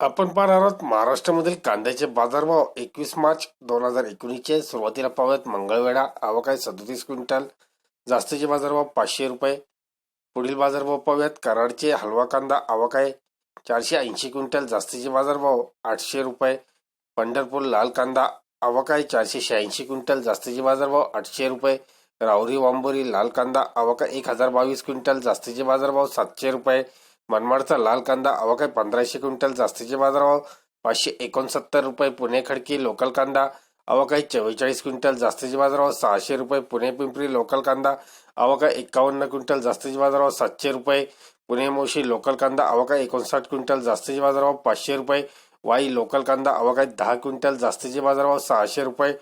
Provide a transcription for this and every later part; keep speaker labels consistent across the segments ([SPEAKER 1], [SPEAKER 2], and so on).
[SPEAKER 1] आपण पाहणार आहोत महाराष्ट्रामधील कांद्याचे बाजारभाव एकवीस मार्च दोन हजार एकोणीसचे सुरुवातीला पाहूयात मंगळवेढा आवक आहे सदोतीस क्विंटल जास्तीचे बाजारभाव पाचशे रुपये. पुढील बाजारभाव पाहूयात कराडचे हलवा कांदा आवक आहे चारशे ऐंशी क्विंटल जास्तीचे बाजारभाव आठशे रुपये. पंढरपूर लाल कांदा आवक आहे चारशे शहाऐंशी क्विंटल जास्तीचे बाजारभाव आठशे रुपये. राहुरी वांबोरी लाल कांदा आवक आहे एक हजार बावीस क्विंटल जास्तीचे बाजारभाव सातशे रुपये. मनमाडचा लाल कांदा आवक पंधराशे क्विंटल जास्तीचे बाजारभाव पाचशे एकोणसत्तर रुपये पुणे खडकी लोकल कांदा आवक चव्वेचाळीस क्विंटल जास्तीचे बाजारभाव सहाशे रुपये पुणे पिंपरी लोकल कांदा आवक एकावन्न क्विंटल जास्तीचे बाजारभाव सातशे रुपये पुणे मोशी लोकल कांदा आवक एकोणसाठ क्विंटल जास्तीचे बाजारभाव पाचशे रुपये वाई लोकल कांदा आवक दहा क्विंटल जास्तीचे बाजारभाव सहाशे रुपये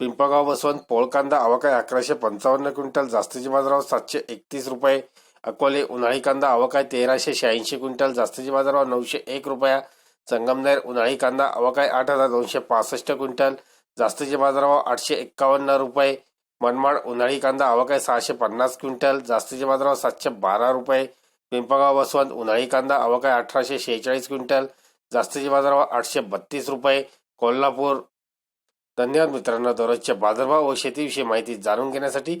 [SPEAKER 1] पिंपळगाव बसवंत पोळ कांदा आवक अकराशे पंचावन्न क्विंटल जास्तीचे बाजारभाव सातशे एकतीस रुपये अकोले उन्हाळी कांदा अवकाय तेराशे शहाऐंशी क्विंटल जास्तीचे बाजारभाव नऊशे एक रुपया. संगमनेर उन्हाळी कांदा अवकाय आठ हजार दोनशे पासष्ट क्विंटल जास्तीचे बाजारभाव आठशे एक्कावन्न रुपये. मनमाड उन्हाळी कांदा अवकाय सहाशे पन्नास क्विंटल जास्तीचे बाजारभाव सातशे बारा रुपये. पिंपळगाव वसवंत उन्हाळी कांदा अवकाय अठराशे शेहेचाळीस क्विंटल जास्तीचे बाजारभाव आठशे बत्तीस रुपये. कोल्हापूर धन्यवाद मित्रांनो दररोजच्या बाजारभाव व शेतीविषयी माहिती जाणून घेण्यासाठी